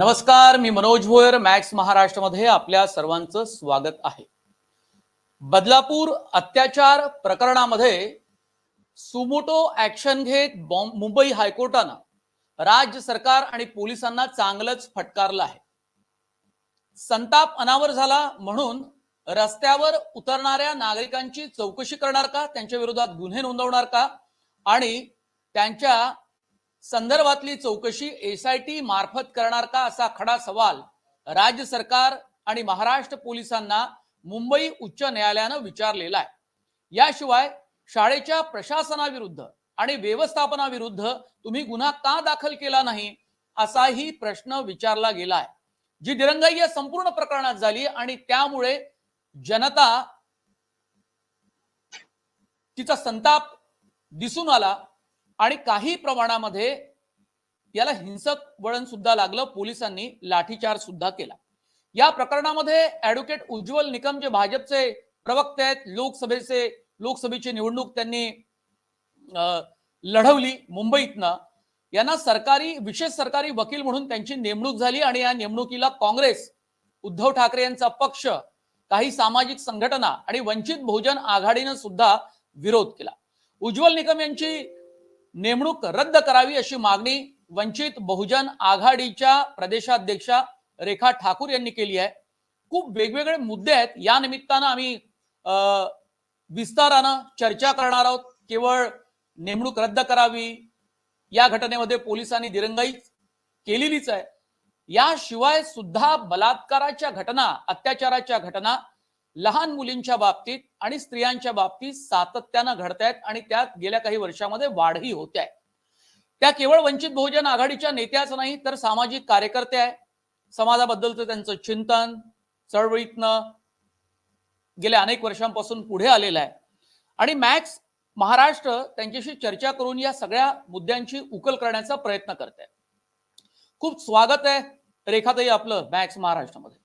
नमस्कार मी मनोज भोयर मॅक्स महाराष्ट्रमध्ये आपल्या सर्वांचं स्वागत आहे. बदलापूर अत्याचार प्रकरणामध्ये सुमोटो ऍक्शन घेत बॉम्ब मुंबई हायकोर्टानं राज्य सरकार आणि पोलिसांना चांगलंच फटकारलं आहे. संताप अनावर झाला म्हणून रस्त्यावर उतरणाऱ्या नागरिकांची चौकशी करणार का? त्यांच्या विरोधात गुन्हे नोंदवणार का? आणि त्यांच्या संदर्भातली चौकशी एसआयटी मार्फत करणार का असा खडा सवाल राज्य सरकार आणि महाराष्ट्र पोलिसांना मुंबई उच्च न्यायालयानं विचारलेला आहे. याशिवाय शाळेच्या प्रशासनाविरुद्ध आणि व्यवस्थापनाविरुद्ध तुम्ही गुन्हा का दाखल केला नाही असाही प्रश्न विचारला गेला आहे. जी दिरंगाई या संपूर्ण प्रकरणात झाली आणि त्यामुळे जनता तिचा संताप दिसून आला. आणि काही प्रमाणामध्ये याला हिंसक वळण सुद्धा लागलं पोलिसांनी लाठीचार सुद्धा केला. या प्रकरणामध्ये ऍडव्होकेट उज्ज्वल निकम जे भाजपचे प्रवक्ते आहेत लोकसभेचे लोकसभेची निवडणूक त्यांनी लढवली मुंबईतनं यांना सरकारी विशेष सरकारी वकील म्हणून त्यांची नेमणूक झाली आणि या नेमणुकीला काँग्रेस उद्धव ठाकरे यांचा पक्ष काही सामाजिक संघटना आणि वंचित बहुजन आघाडीनं सुद्धा विरोध केला. उज्ज्वल निकम यांची नेमणूक रद्द करावी अशी मागणी वंचित बहुजन आघाडीच्या प्रदेशाध्यक्षा रेखा ठाकूर यांनी केली आहे. खूप वेगवेगळे मुद्दे आहेत. या निमित्तानं आम्ही अं, विस्तारानं चर्चा करणार आहोत. केवळ नेमणूक रद्द करावी या घटनेमध्ये पोलिसांनी दिरंगाई केलेलीच आहे. याशिवाय सुद्धा बलात्काराच्या घटना अत्याचाराच्या घटना लहान मुलींच्या बाबतीत आणि स्त्रियांच्या बाबतीत सातत्यानं घडत आहेत आणि त्यात गेल्या काही वर्षामध्ये वाढही होते आहे त्या केवळ वंचित बहुजन आघाडीच्या नेत्याच नाही तर सामाजिक कार्यकर्ते आहे समाजाबद्दलचं त्यांचं चिंतन चळवळीतनं गेल्या अनेक वर्षांपासून पुढे आलेलं आहे. आणि मॅक्स महाराष्ट्र त्यांच्याशी चर्चा करून या सगळ्या मुद्द्यांची उकल करण्याचा प्रयत्न करत आहे. खूप स्वागत आहे रेखाताई आपलं मॅक्स महाराष्ट्रामध्ये.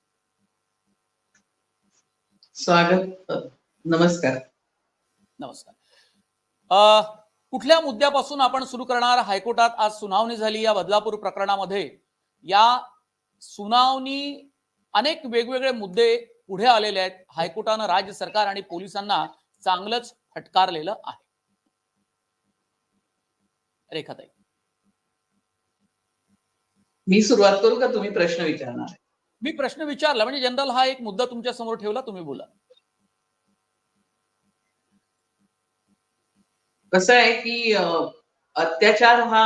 स्वागत नमस्कार. नमस्कार. कुठल्या मुद्द्यापासून आपण सुरू करणार? हायकोर्टात आज सुनावणी झाली. या बदलापूर प्रकरणामध्ये या सुनावणी अनेक वेगवेगळे मुद्दे पुढे आलेले आहेत. हायकोर्टानं राज्य सरकार आणि पोलिसांना चांगलंच फटकारलेलं आहे. रेखाताई. मी सुरुवात करू का? तुम्ही प्रश्न विचारणार? मी प्रश्न विचारला म्हणजे जनरल हा एक मुद्दा तुमच्यासमोर ठेवला तुम्ही बोला. कसं आहे की अत्याचार हा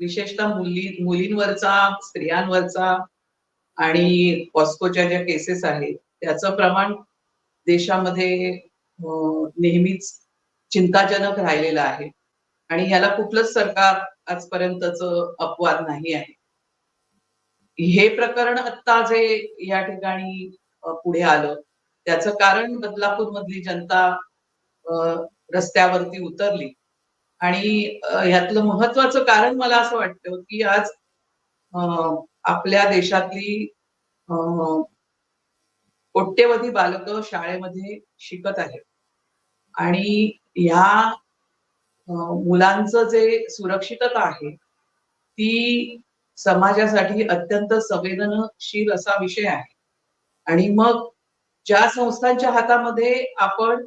विशेषतः मुली मुलींवरचा स्त्रियांवरचा आणि पॉस्कोच्या ज्या केसेस आहेत त्याचं प्रमाण देशामध्ये नेहमीच चिंताजनक राहिलेलं आहे. आणि ह्याला कुठलंच सरकार आजपर्यंतच अपवाद नाही आहे. हे प्रकरण आता जे या ठिकाणी पुढे आलं त्याचं कारण बदलापूर मधली जनता रस्त्यावरती उतरली. आणि ह्यातलं महत्वाचं कारण मला असं वाटतं की आज आपल्या देशातली कोट्यवधी बालकं शाळेमध्ये शिकत आहेत. आणि ह्या मुलांचं जे सुरक्षितता आहे ती समाजासाठी अत्यंत संवेदनशील असा विषय आहे. आणि मग ज्या संस्थांच्या हातामध्ये आपण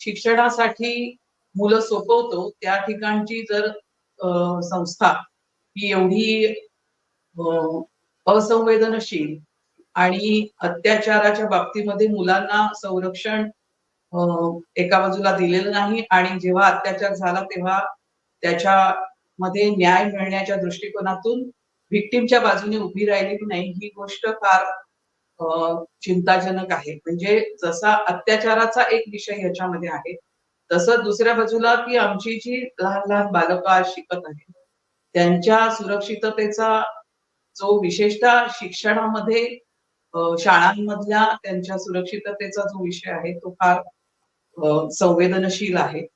शिक्षणासाठी मुलं सोपवतो त्या ठिकाणची जर संस्था ही एवढी असंवेदनशील आणि अत्याचाराच्या बाबतीमध्ये मुलांना संरक्षण एका बाजूला दिलेलं नाही आणि जेव्हा अत्याचार झाला तेव्हा त्याच्यामध्ये न्याय मिळण्याच्या दृष्टिकोनातून व्हिक्टीमच्या बाजूने उभी राहिलेली नाही ही गोष्ट फार चिंताजनक आहे. म्हणजे जसा अत्याचाराचा एक विषय याच्यामध्ये आहे तसं दुसऱ्या बाजूला की आमची जी लहान लहान बालकं आज शिकत आहेत त्यांच्या सुरक्षिततेचा जो विशेषतः शिक्षणामध्ये शाळांमधल्या त्यांच्या सुरक्षिततेचा जो विषय आहे तो फार संवेदनशील आहे.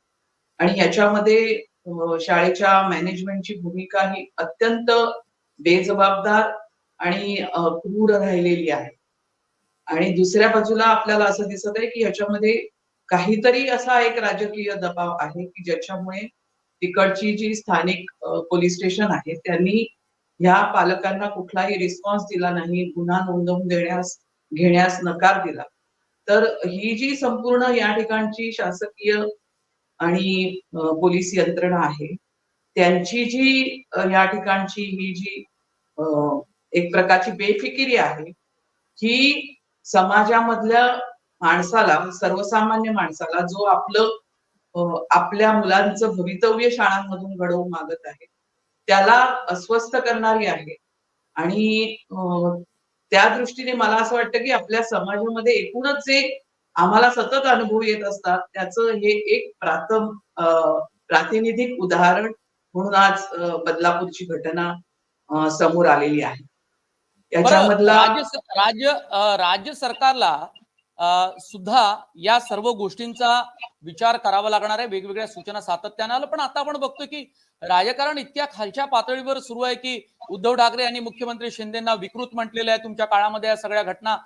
आणि याच्यामध्ये शाळेच्या मॅनेजमेंटची भूमिका ही अत्यंत बेजबाबदार आणि क्रूर राहिलेली आहे. आणि दुसऱ्या बाजूला आपल्याला असं दिसत आहे की ह्याच्यामध्ये काहीतरी असा एक राजकीय दबाव आहे की ज्याच्यामुळे तिकडची जी स्थानिक पोलीस स्टेशन आहे त्यांनी ह्या पालकांना कुठलाही रिस्पॉन्स दिला नाही गुन्हा नोंदवून देण्यास घेण्यास नकार दिला. तर ही जी संपूर्ण या ठिकाणची शासकीय आणि पोलीस यंत्रणा आहे त्यांची जी या ठिकाणची ही जी एक प्रकारची बेफिकिरी आहे ही समाजामधल्या माणसाला सर्वसामान्य माणसाला जो आपलं आपल्या मुलांचं भवितव्य शाळांमधून घडवून मागत आहे त्याला अस्वस्थ करणारी आहे. आणि त्या दृष्टीने मला असं वाटतं की आपल्या समाजामध्ये एकूणच जे आम्हाला सतत अनुभव येत असतात त्याचं हे एक प्राथम प्रातिनिधिक उदाहरण म्हणून आज बदलापूरची घटना समोर आलेली आहे. याच्यामधला राज्य राज्य राज्य सरकारला सुद्धा या सर्व गोष्टींचा विचार करावा लागणार आहे. वेगवेगळ्या सूचना सातत्यानं आलं. पण आता आपण बघतो की राजकारण इतक्या खालच्या पातळीवर सुरू आहे की उद्धव ठाकरे यांनी मुख्यमंत्री शिंदेना विकृत म्हटलेलं आहे. तुमच्या काळामध्ये या सगळ्या घटना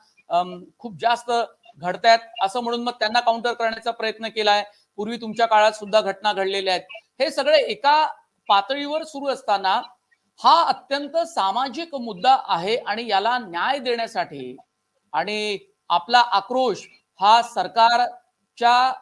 खूप जास्त घडतायत असं म्हणून मग त्यांना काउंटर करण्याचा प्रयत्न केलाय. पूर्वी तुमच्या काळात सुद्धा घटना घडलेल्या आहेत. हे सगळे एका पातळीवर सुरू असताना हा अत्यंत सामाजिक मुद्दा आहे आणि याला न्याय देण्यासाठी आणि आपला आक्रोश हा सरकारच्या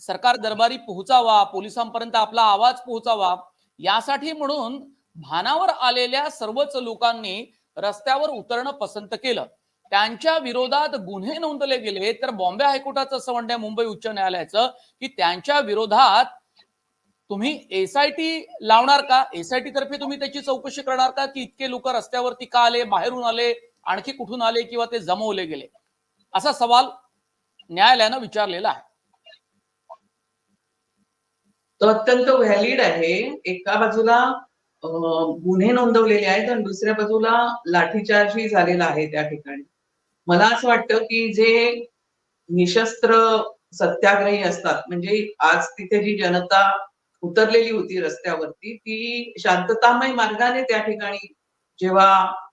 सरकार दरबारी पोहोचावा पोलिसांपर्यंत आपला आवाज पोहोचावा यासाठी म्हणून भानावर आलेल्या सर्वच लोकांनी रस्त्यावर उतरणं पसंत केलं. त्यांच्या विरोधात गुन्हे नोंदले गेले. तर बॉम्बे हायकोर्टाचं असं म्हणणं आहे मुंबई उच्च न्यायालयाचं की त्यांच्या विरोधात तुम्ही एसआयटी लावणार का? एसआयटी तर्फे तुम्ही त्याची चौकशी करणार का की इतके लोक रस्त्यावरती का आले बाहेरून आले आणखी कुठून आले किंवा ते जमवले गेले? असा सवाल न्यायालयानं विचारलेला आहे. तो अत्यंत व्हॅलिड आहे. एका बाजूला गुन्हे नोंदवलेले आहेत आणि दुसऱ्या बाजूला लाठीचार्जही झालेला आहे त्या ठिकाणी. मला असं वाटतं की जे निशस्त्र सत्याग्रही असतात म्हणजे आज तिथे जी जनता उतरलेली होती रस्त्यावरती. ती शांततामय मार्गाने त्या ठिकाणी जेव्हा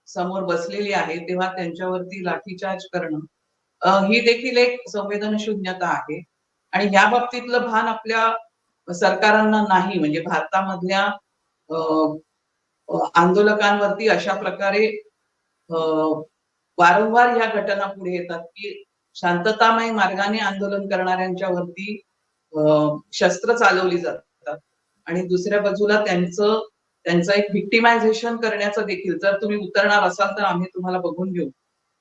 समोर बसलेली आहे तेव्हा त्यांच्यावरती लाठीचार्ज करणं ही देखील एक संवेदनशून्यता आहे. आणि या बाबतीतलं भान आपल्या सरकारांना नाही. म्हणजे भारतामधल्या आंदोलकांवरती अशा प्रकारे वारंवार ह्या घटना पुढे येतात की शांततामय मार्गाने आंदोलन करणाऱ्यांच्या वरती शस्त्र चालवली जातात. आणि दुसऱ्या बाजूला त्यांचं त्यांचं एक व्हिक्टिमायझेशन करण्याचं देखील जर तुम्ही उतरणार असाल तर आम्ही तुम्हाला बघून घेऊ.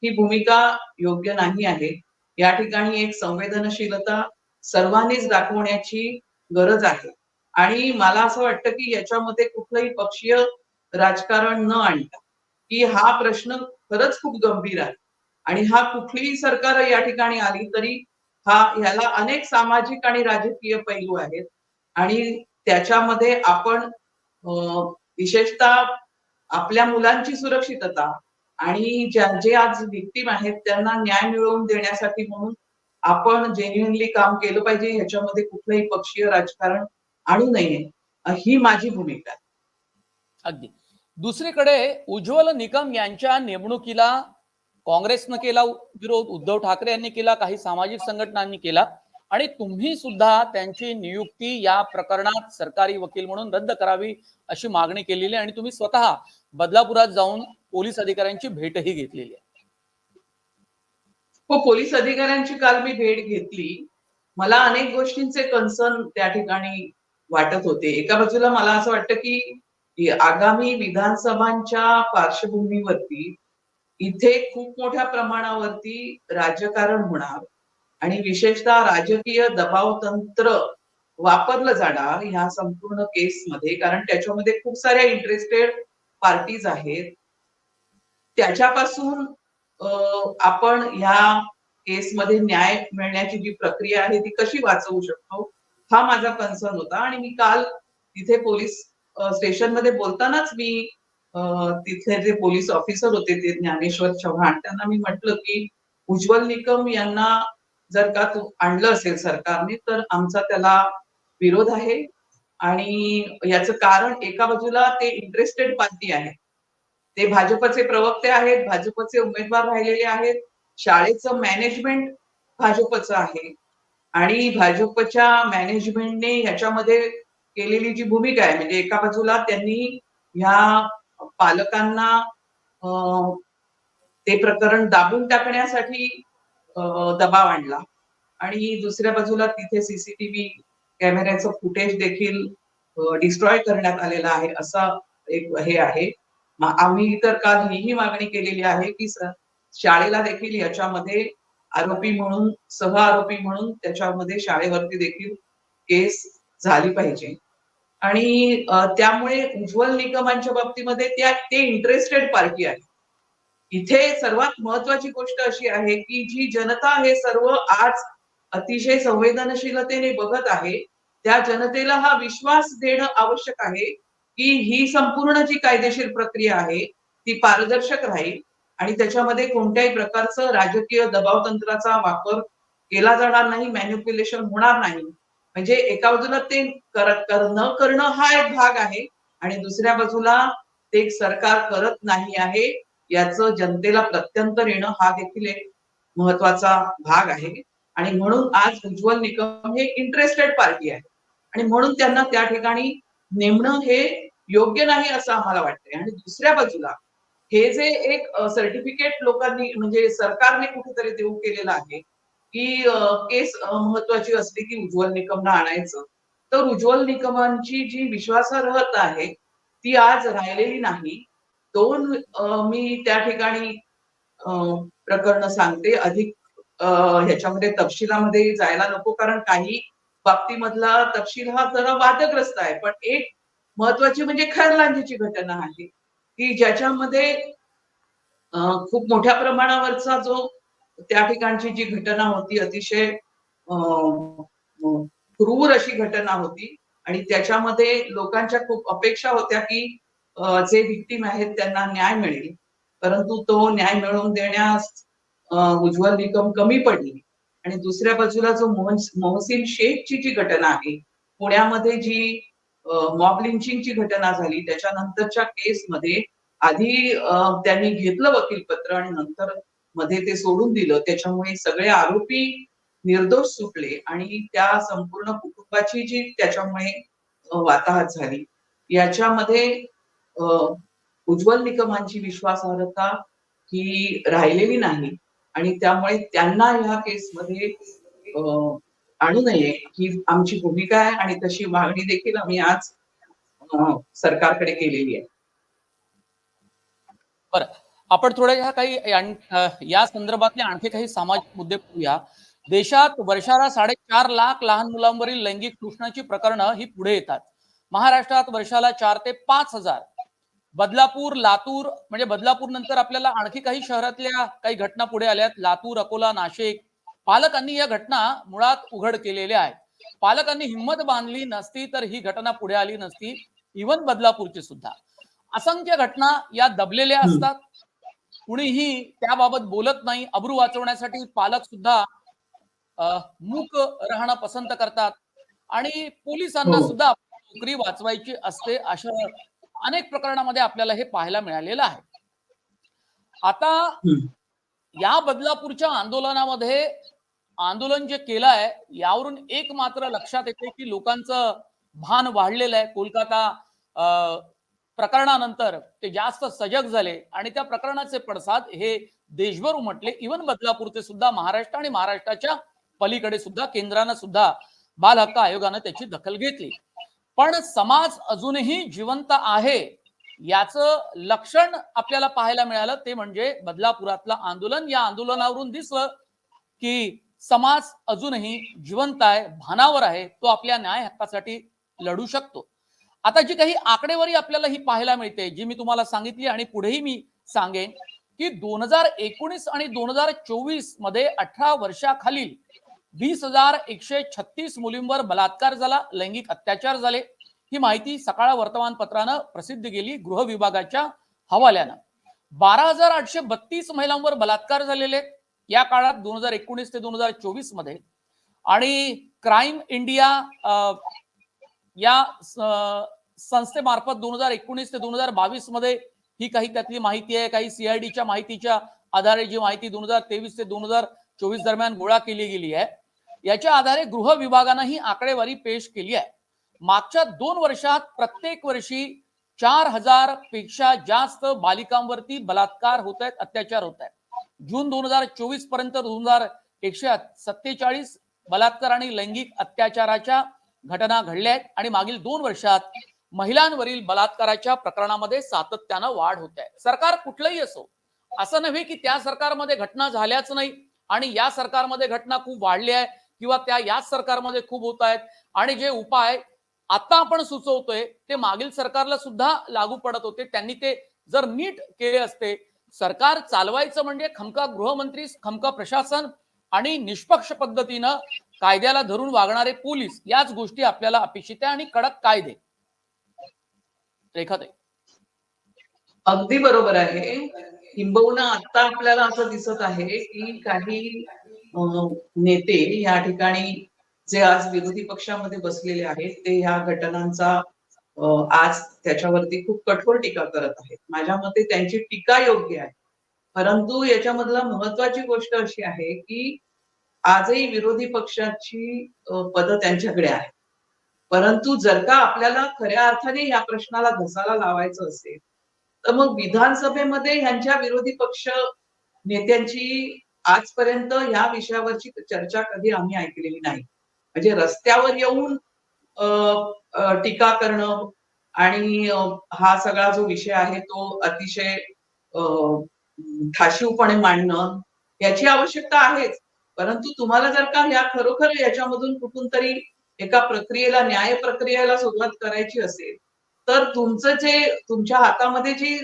ही भूमिका योग्य नाही आहे. या ठिकाणी एक संवेदनशीलता सर्वांनीच दाखवण्याची गरज आहे. आणि मला असं वाटतं की याच्यामध्ये कुठलंही पक्षीय राजकारण न आणता की हा प्रश्न खरंच खूप गंभीर आहे. आणि हा कुठलीही सरकार या ठिकाणी आली तरी हा ह्याला अनेक सामाजिक आणि राजकीय पैलू आहेत. आणि त्याच्यामध्ये आपण विशेषतः आपल्या मुलांची सुरक्षितता आणि ज्या जे आज विक्टीम आहेत त्यांना न्याय मिळवून देण्यासाठी म्हणून आपण जेन्युनली काम केलं पाहिजे ह्याच्यामध्ये कुठलंही पक्षीय राजकारण आणू नये. ही माझी भूमिका आहे. अगदी. दुसरीकडे उज्ज्वल निकम यांच्या नेमणुकीला काँग्रेसनं केला विरोध उद्धव ठाकरे यांनी केला काही सामाजिक संघटनांनी केला. आणि तुम्ही सुद्धा त्यांची नियुक्ती या प्रकरणात सरकारी वकील म्हणून रद्द करावी अशी मागणी केलेली आहे आणि तुम्ही स्वतः बदलापुरात जाऊन पोलीस अधिकाऱ्यांची भेटही घेतलेली आहे. हो पोलीस अधिकाऱ्यांची काल मी भेट घेतली. मला अनेक गोष्टींचे कन्सर्न त्या ठिकाणी वाटत होते. एका बाजूला मला असं वाटतं की आगामी विधानसभांच्या पार्श्वभूमीवरती इथे खूप मोठ्या प्रमाणावरती राजकारण होणार. आणि विशेषतः राजकीय दबाव तंत्र वापरलं जाणार ह्या संपूर्ण केसमध्ये कारण त्याच्यामध्ये खूप साऱ्या इंटरेस्टेड पार्टीज आहेत. त्याच्यापासून आपण ह्या केसमध्ये न्याय मिळण्याची जी प्रक्रिया आहे ती कशी वाचवू शकतो? हा माझा कन्सर्न होता. आणि मी काल तिथे पोलीस स्टेशनमध्ये बोलतानाच मी तिथे तिथले जे पोलीस ऑफिसर होते ते ज्ञानेश्वर चव्हाण त्यांना मी म्हटलं की उज्ज्वल निकम यांना जर का तू आणलं असेल सरकारने तर आमचा त्याला विरोध आहे. आणि याचं कारण एका बाजूला ते इंटरेस्टेड पार्टी आहे. ते भाजपचे प्रवक्ते आहेत भाजपचे उमेदवार राहिलेले आहेत. शाळेचं मॅनेजमेंट भाजपचं आहे. आणि भाजपच्या मॅनेजमेंटने ह्याच्यामध्ये केलेली जी भूमिका आहे म्हणजे एका बाजूला त्यांनी ह्या पालकांना ते प्रकरण दाबून टाकण्यासाठी दबाव आणला. आणि दुसऱ्या बाजूला तिथे सीसीटीव्ही कॅमेऱ्याचं फुटेज देखील डिस्ट्रॉय करण्यात आलेलं आहे असा एक हे आहे. आम्ही तर काल हीही मागणी केलेली आहे की शाळेला देखील याच्यामध्ये आरोपी म्हणून सह आरोपी म्हणून त्याच्यामध्ये शाळेवरती देखील केस झाली पाहिजे. आणि त्यामुळे उज्ज्वल निकमांच्या बाबतीमध्ये त्या ते इंटरेस्टेड पार्टी आहे इथे सर्वात महत्वाची गोष्ट अशी आहे की जी जनता हे सर्व आज अतिशय संवेदनशीलतेने बघत आहे त्या जनतेला हा विश्वास देणं आवश्यक आहे की ही संपूर्ण जी कायदेशीर प्रक्रिया आहे ती पारदर्शक राहील आणि त्याच्यामध्ये कोणत्याही प्रकारचं राजकीय दबाव तंत्राचा वापर केला जाणार नाही मॅन्युप्युलेशन होणार नाही. म्हणजे एका बाजूला ते कर, कर- न करणं हा एक भाग आहे आणि दुसऱ्या बाजूला ते सरकार करत नाही आहे. याचं जनतेला प्रत्यंतर येणं हा देखील एक महत्त्वाचा भाग आहे. आणि म्हणून आज उज्ज्वल निकम हे इंटरेस्टेड पार्टी आहे. आणि म्हणून त्यांना त्या ठिकाणी नेमणं हे योग्य नाही असं आम्हाला वाटतंय. आणि दुसऱ्या बाजूला हे जे एक सर्टिफिकेट लोकांनी म्हणजे सरकारने कुठेतरी देऊ केलेलं आहे की केस महत्वाची असली की उज्ज्वल निकमला आणायचं. तर उज्ज्वल निकमांची जी विश्वासार्हता आहे ती आज राहिलेली नाही. दोन मी त्या ठिकाणी प्रकरण सांगते. अधिक ह्याच्यामध्ये तपशिलामध्ये जायला नको कारण काही बाबतीमधला तपशील हा जरा वादग्रस्त आहे. पण एक महत्वाची म्हणजे खैरलांजीची घटना आहे की ज्याच्यामध्ये खूप मोठ्या प्रमाणावरचा जो त्या ठिकाणची जी घटना होती अतिशय क्रूर अशी घटना होती. आणि त्याच्यामध्ये लोकांच्या खूप अपेक्षा होत्या की जे विक्टीम आहेत त्यांना न्याय मिळेल. परंतु तो न्याय मिळवून देण्यास उज्ज्वल निकम कमी पडली. आणि दुसऱ्या बाजूला जो मोहन मोहसिन शेखची जी घटना आहे पुण्यामध्ये जी मॉब लिंचिंगची घटना झाली त्याच्यानंतरच्या केसमध्ये आधी त्यांनी घेतलं वकीलपत्र आणि नंतर मध्ये ते सोडून दिलं. त्याच्यामुळे सगळे आरोपी निर्दोष सुटले आणि त्या संपूर्ण कुटुंबाची जी त्याच्यामुळे वाताहत झाली. याच्यामध्ये उज्ज्वल निकमांची विश्वासार्हता ही राहिलेली नाही. आणि त्यामुळे त्यांना ह्या केसमध्ये आणू नये ही आमची भूमिका आहे आणि तशी मागणी देखील आम्ही आज सरकारकडे केलेली आहे. बरं. आपण थोड्या ह्या काही या संदर्भातले आणखी काही सामाजिक मुद्दे पाहूया. देशात वर्षाला साडेचार लाख लहान मुलांवरील लैंगिक शोषणाची प्रकरणं ही पुढे येतात. महाराष्ट्रात वर्षाला चार ते पाच हजार. बदलापूर लातूर म्हणजे बदलापूर नंतर आपल्याला आणखी काही शहरातल्या काही घटना पुढे आल्यात. लातूर अकोला नाशिक. पालकांनी या घटना मुळात उघड केलेल्या आहेत. पालकांनी हिंमत बांधली नसती तर ही घटना पुढे आली नसती. इव्हन बदलापूरची सुद्धा. असंख्य घटना या दबलेल्या. असतात. कुणीही त्याबाबत बोलत नाही. अब्रू वाचवण्यासाठी पालक सुद्धा मूक राहणं पसंत करतात. आणि पोलिसांना हो. सुद्धा नोकरी वाचवायची असते अशा अनेक प्रकरणामध्ये आपल्याला हे पाहायला मिळालेलं आहे. आता. या बदलापूरच्या आंदोलनामध्ये आंदोलन जे केलं आहे यावरून एक मात्र लक्षात येते की लोकांचं भान वाढलेलं आहे. कोलकाता प्रकरणानंतर ते जास्त सजग झाले आणि त्या प्रकरणाचे पडसाद हे देशभर उमटले. इव्हन बदलापूरचे सुद्धा महाराष्ट्र आणि महाराष्ट्राच्या पलीकडे सुद्धा केंद्रानं सुद्धा बाल हक्क आयोगानं त्याची दखल घेतली. पण समाज अजूनही जिवंत आहे याचं लक्षण आपल्याला पाहायला मिळालं. ते म्हणजे बदलापुरातलं आंदोलन. या आंदोलनावरून दिसलं की समाज अजूनही जिवंत आहे भानावर आहे. तो आपल्या न्याय हक्कासाठी लढू शकतो. आता जी काही आकडेवारी आपल्याला ही पाहायला मिळते जी मी तुम्हाला सांगितली आणि पुढेही मी सांगेन की दोन हजार एकोणीस आणि दोन हजार चोवीसमध्ये अठरा वर्षाखालील वीस हजार एकशे छत्तीस मुलींवर बलात्कार झाला लैंगिक अत्याचार झाले. ही माहिती सकाळ वर्तमानपत्रानं प्रसिद्ध केली गृह विभागाच्या हवाल्यानं. बारा हजार आठशे बत्तीस महिलांवर बलात्कार झालेले या काळात दोन हजार एकोणीस ते दोन हजार चोवीसमध्ये. आणि क्राईम इंडिया या संस्थेमार्फत दोन हजार एकोणीस ते दोन हजार बावीसमध्ये ही काही त्यातली माहिती आहे काही सीआयडीच्या माहितीच्या आधारे जी माहिती दोन हजार तेवीस ते दोन हजार चोवीस दरम्यान गोळा केली गेली आहे. याच्या आधारे गृह विभागानं ही आकडेवारी पेश केली आहे. मागच्या दोन वर्षात प्रत्येक वर्षी चार हजारपेक्षा जास्त बालिकांवरती बलात्कार होत आहेत अत्याचार होत आहेत. जून दोन हजार चोवीसपर्यंत दोन हजार एकशे सत्तेचाळीस बलात्कार आणि लैंगिक अत्याचाराच्या घटना घडल्या आहेत आणि मागील दोन वर्षात महिलांवरील बलात्काराच्या प्रकरणामध्ये सातत्यानं वाढ होत आहे. सरकार कुठलंही असो असं नव्हे की त्या सरकारमध्ये घटना झाल्याच नाही आणि या सरकारमध्ये घटना खूप वाढल्या आहे. किंवा त्या याच सरकारमध्ये खूप होत आहेत. आणि जे उपाय आता आपण सुचवतोय ते मागील सरकारला सुद्धा लागू पडत होते. त्यांनी ते जर नीट केले असते सरकार चालवायचं म्हणजे खमका गृहमंत्री खमका प्रशासन आणि निष्पक्ष पद्धतीनं कायद्याला धरून वागणारे पोलीस याच गोष्टी आपल्याला अपेक्षित आहे आणि कडक कायदे. रेखाताई. अगदी बरोबर आहे. किंबहुना आता आपल्याला असं दिसत आहे की काही नेते या ठिकाणी जे आज विरोधी पक्षामध्ये बसलेले आहेत ते ह्या घटनांचा आज त्याच्यावरती खूप कठोर टीका करत आहेत. माझ्या मते त्यांची टीका योग्य आहे. परंतु याच्यामधला महत्वाची गोष्ट अशी आहे की आजही विरोधी पक्षाची पद त्यांच्याकडे आहे परंतु जर का आपल्याला खऱ्या अर्थाने या प्रश्नाला घसाला लावायचं असेल तर मग विधानसभेमध्ये ह्यांच्या विरोधी पक्ष नेत्यांची आजपर्यंत या विषयावरची चर्चा कधी आम्ही ऐकलेली नाही. म्हणजे रस्त्यावर येऊन टीका करणं आणि हा सगळा जो विषय आहे तो अतिशय ठाशीवपणे मांडणं याची आवश्यकता आहेच. परंतु तुम्हाला जर का या खरोखर याच्यामधून कुठून तरी एका प्रक्रियेला न्याय प्रक्रियेला सुरुवात करायची असेल तर तुमचं जे तुमच्या हातामध्ये जी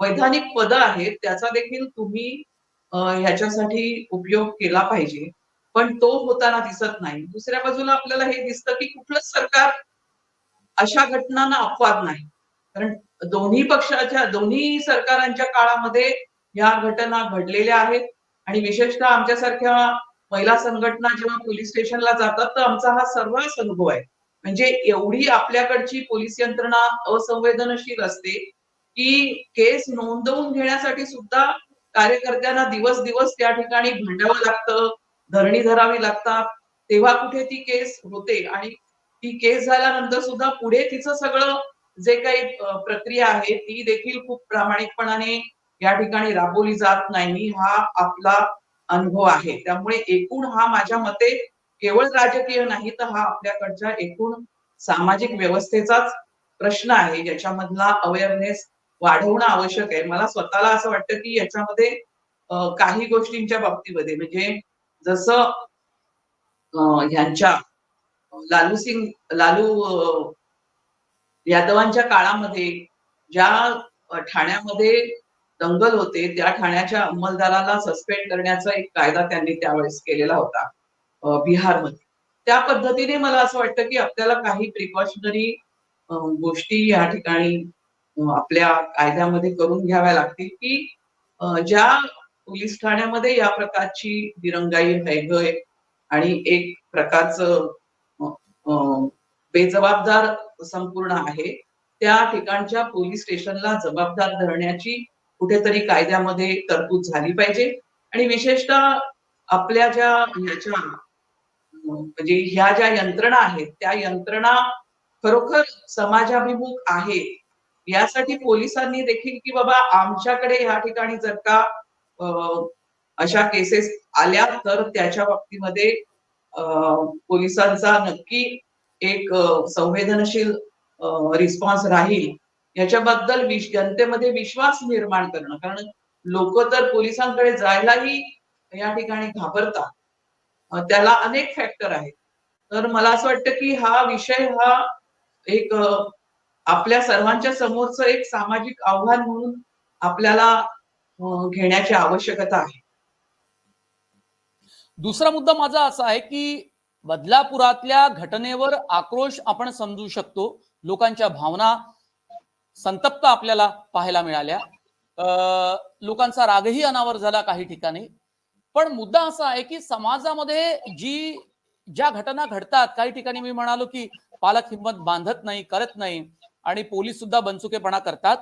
वैधानिक पद आहेत त्याचा देखील तुम्ही ह्याच्यासाठी उपयोग केला पाहिजे पण तो होताना दिसत नाही. दुसऱ्या बाजूला आपल्याला हे दिसतं की कुठलंच सरकार अशा घटनांना अपवाद नाही. कारण दोन्ही पक्षाच्या दोन्ही सरकारांच्या काळामध्ये ह्या घटना घडलेल्या आहेत आणि विशेषतः आमच्यासारख्या महिला संघटना जेव्हा पोलीस स्टेशनला जातात तर आमचा हा सर्वच अनुभव आहे. म्हणजे एवढी आपल्याकडची पोलीस यंत्रणा असंवेदनशील असते की केस नोंदवून घेण्यासाठी सुद्धा कार्यकर्त्यांना दिवस दिवस त्या ठिकाणी भांडावं लागतं धरणी धरावी लागतात. तेव्हा कुठे ती केस होते आणि ती केस झाल्यानंतर सुद्धा पुढे तिचं सगळं जे काही प्रक्रिया आहे ती देखील खूप प्रामाणिकपणाने या ठिकाणी राबवली जात नाही हा आपला अनुभव आहे. त्यामुळे एकूण हा माझ्या मते केवळ राजकीय नाही तर हा आपल्याकडच्या एकूण सामाजिक व्यवस्थेचाच प्रश्न आहे. ज्याच्यामधला अवेअरनेस वाढवणं आवश्यक आहे. मला स्वतःला असं वाटतं की याच्यामध्ये काही गोष्टींच्या बाबतीमध्ये म्हणजे जसं ह्यांच्या लालू सिंग लालू यादवांच्या काळामध्ये ज्या ठाण्यामध्ये दंगल होते त्या ठाण्याच्या अंमलदाराला सस्पेंड करण्याचा एक कायदा त्यांनी त्यावेळेस केलेला होता बिहारमध्ये. त्या पद्धतीने मला असं वाटतं की आपल्याला काही प्रिकॉशनरी गोष्टी या ठिकाणी आपल्या कायद्यामध्ये करून घ्याव्या लागतील की ज्या पोलीस ठाण्यामध्ये या प्रकारची दिरंगाई हैगय आणि एक प्रकारचं बेजबाबदार संपूर्ण आहे त्या ठिकाणच्या पोलीस स्टेशनला जबाबदार धरण्याची कुठेतरी कायद्यामध्ये तरतूद झाली पाहिजे. आणि विशेषतः आपल्या ज्या ह्याच्या म्हणजे ह्या ज्या यंत्रणा आहेत त्या यंत्रणा खरोखर समाजाभिमुख आहेत यासाठी पोलिसांनी देखील की बाबा आमच्याकडे या ठिकाणी जर का अशा केसेस आल्या तर त्याच्या बाबतीमध्ये पोलिसांचा नक्की एक संवेदनशील रिस्पॉन्स राहील. याच्याबद्दल विश- जनतेमध्ये विश्वास निर्माण करणं. कारण लोक तर पोलिसांकडे जायलाही या ठिकाणी घाबरतात. त्याला अनेक फॅक्टर आहेत. तर मला असं वाटतं की हा विषय हा एक आपल्या सर्वांच्या समोरचं एक सामाजिक आव्हान म्हणून आपल्याला घेण्याची आवश्यकता आहे. दुसरा मुद्दा माझा असा आहे की बदलापुरातल्या घटनेवर आक्रोश आपण समजू शकतो. लोकांच्या भावना संतप्त आपल्याला पाहायला मिळाल्या. लोकांचा रागही अनावर झाला काही ठिकाणी. पण मुद्दा असा आहे की समाजामध्ये जी ज्या घटना घडतात काही ठिकाणी मी म्हणालो की पालक हिंमत बांधत नाही करत नाही आणि पोलीस सुद्धा बनचुकेपणा करतात.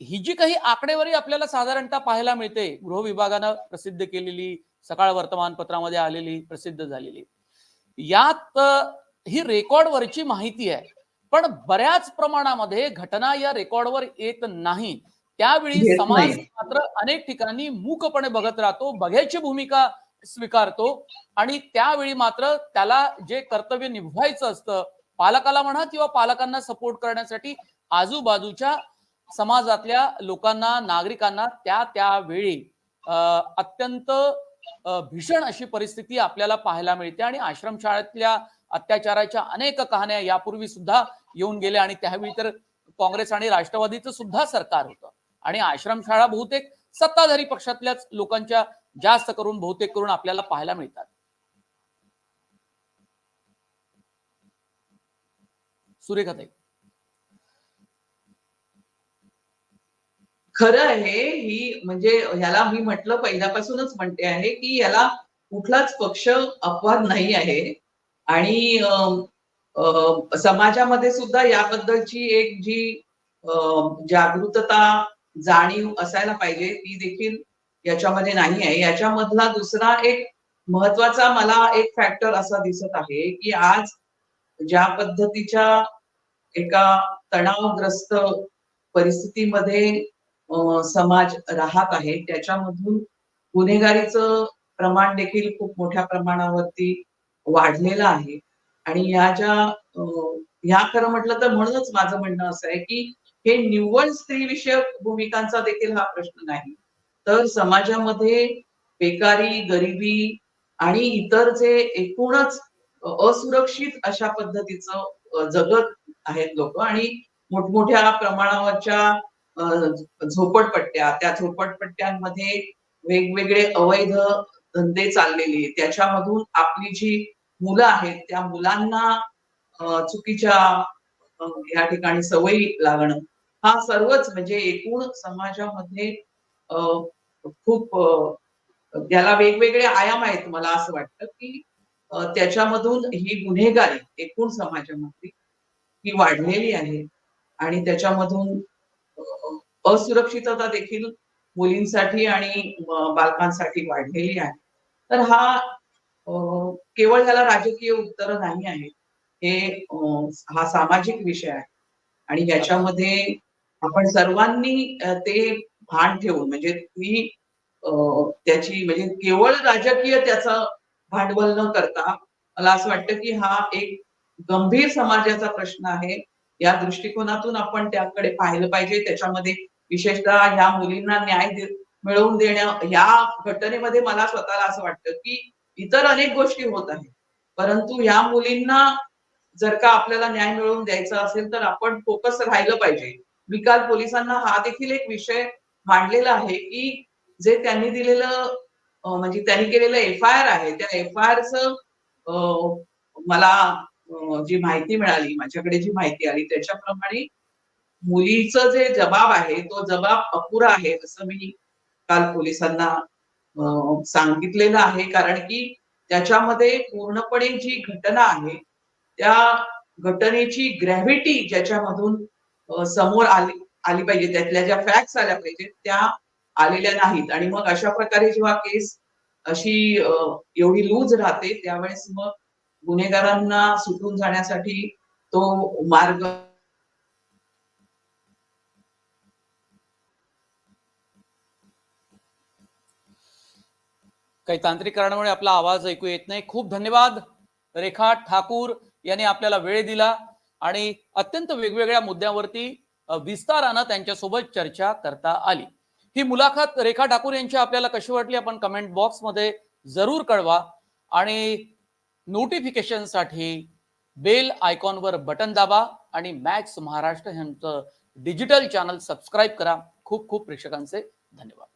ही जी काही आकडेवारी आपल्याला साधारणतः पाहायला मिळते गृह विभागानं प्रसिद्ध केलेली सकाळ वर्तमानपत्रामध्ये आलेली प्रसिद्ध झालेली. यात ही रेकॉर्डवरची माहिती आहे. पण बऱ्याच प्रमाणामध्ये घटना या रेकॉर्डवर येत नाही. त्यावेळी समाज. मात्र अनेक ठिकाणी मूकपणे बघत राहतो बघ्याची भूमिका स्वीकारतो आणि त्यावेळी मात्र त्याला जे कर्तव्य निभवायचं असतं पालकाला म्हणा किंवा पालकांना सपोर्ट करण्यासाठी आजूबाजूच्या समाजातल्या लोकांना नागरिकांना त्या त्यावेळी अत्यंत भीषण अशी परिस्थिती आपल्याला पाहायला मिळते आणि आश्रमशाळेतल्या अत्याचाराच्या अनेक कहाण्या यापूर्वी सुद्धा येऊन गेल्या आणि त्यावेळी तर काँग्रेस आणि राष्ट्रवादीचं सुद्धा सरकार होतं. आणि आश्रमशाळा बहुतेक सत्ताधारी पक्षातल्याच लोकांच्या जास्त करून बहुतेक करून आपल्याला पाहायला मिळतात. सुरेखाताई खरं आहे ही म्हणजे याला मी म्हटलं पहिल्यापासूनच म्हणते आहे की याला कुठलाच पक्ष अपवाद नाही आहे. आणि समाजामध्ये सुद्धा याबद्दलची एक जी जागृतता जाणीव असायला पाहिजे ती देखील याच्यामध्ये नाही आहे. याच्यामधला दुसरा एक महत्त्वाचा मला एक फॅक्टर असा दिसत आहे की आज ज्या पद्धतीच्या एका तणावग्रस्त परिस्थितीमध्ये समाज राहत आहे. त्याच्यामधून गुन्हेगारीचं प्रमाण देखील खूप मोठ्या प्रमाणावरती वाढलेलं आहे. आणि ह्या ज्या ह्या खरं म्हटलं तर म्हणूनच माझं म्हणणं असं आहे की हे निव्वळ स्त्रीविषयक भूमिकांचा देखील हा प्रश्न नाही. तर समाजामध्ये बेकारी गरिबी आणि इतर जे एकूणच असुरक्षित अशा पद्धतीचं जगत आहेत लोक आणि मोठमोठ्या प्रमाणावरच्या झोपडपट्ट्या त्या झोपडपट्ट्यांमध्ये वेगवेगळे अवैध धंदे चाललेले त्याच्यामधून आपली जी मुलं आहेत त्या मुलांना चुकीच्या या ठिकाणी सवयी लागणं हा सर्वच म्हणजे एकूण समाजामध्ये खूप त्याला वेगवेगळे आयाम आहेत मला असं वाटतं की त्याच्यामधून ही गुन्हेगारी एकूण समाजामध्ये ही वाढलेली आहे. आणि त्याच्यामधून असुरक्षितता देखील मुलींसाठी आणि बालकांसाठी वाढलेली आहे. तर हा केवळ ह्याला राजकीय उत्तर नाही आहे. हे हा सामाजिक विषय आहे. आणि याच्यामध्ये आपण सर्वांनी ते भान ठेवून म्हणजे तुम्ही त्याची म्हणजे केवळ राजकीय त्याचा भांडवल न करता मला असं वाटतं की हा एक गंभीर समाजाचा प्रश्न आहे. या दृष्टिकोनातून आपण त्याकडे पाहिलं पाहिजे. त्याच्यामध्ये विशेषतः ह्या मुलींना न्याय मिळवून देणं या घटनेमध्ये मला स्वतःला असं वाटतं की इतर अनेक गोष्टी होत आहेत. परंतु या मुलींना जर का आपल्याला न्याय मिळवून द्यायचा असेल तर आपण फोकस राहिलं पाहिजे. मी काल पोलिसांना हा देखील एक विषय मांडलेला आहे की जे त्यांनी दिलेलं म्हणजे त्यांनी केलेलं एफ आय आर आहे. त्या एफ आय आरच मला जी माहिती मिळाली माझ्याकडे जी माहिती आली त्याच्याप्रमाणे मुलीचं जे जबाब आहे तो जबाब अपुरा आहे असं मी काल पोलिसांना सांगितलेलं आहे. कारण की त्याच्यामध्ये पूर्णपणे जी घटना आहे त्या घटनेची ग्रॅव्हिटी ज्याच्यामधून समोर आली आली पाहिजे त्यातल्या ज्या फॅक्ट्स आल्या पाहिजेत त्या आलेल्या नाहीत. आणि मग अशा प्रकारे जेव्हा केस अशी एवढी लूज राहते त्यावेळेस मग गुन्हेगारांना सुटून जाण्यासाठी तो मार्ग काही तांत्रिक कारणामुळे आपला आवाज ऐकू येत नाही. खूप धन्यवाद. रेखा ठाकूर यांनी आपल्याला वेळ दिला आणि अत्यंत वेगवेगळ्या मुद्द्यावरती विस्तारानं त्यांच्यासोबत चर्चा करता आली. ही मुलाखत रेखा ठाकूर यांची आपल्याला कशी वाटली आपण कमेंट बॉक्समध्ये जरूर कळवा. आणि नोटिफिकेशनसाठी बेल आयकॉनवर बटन दाबा आणि मॅक्स महाराष्ट्र यांचं डिजिटल चॅनल सबस्क्राईब करा. खूप खूप प्रेक्षकांचे धन्यवाद.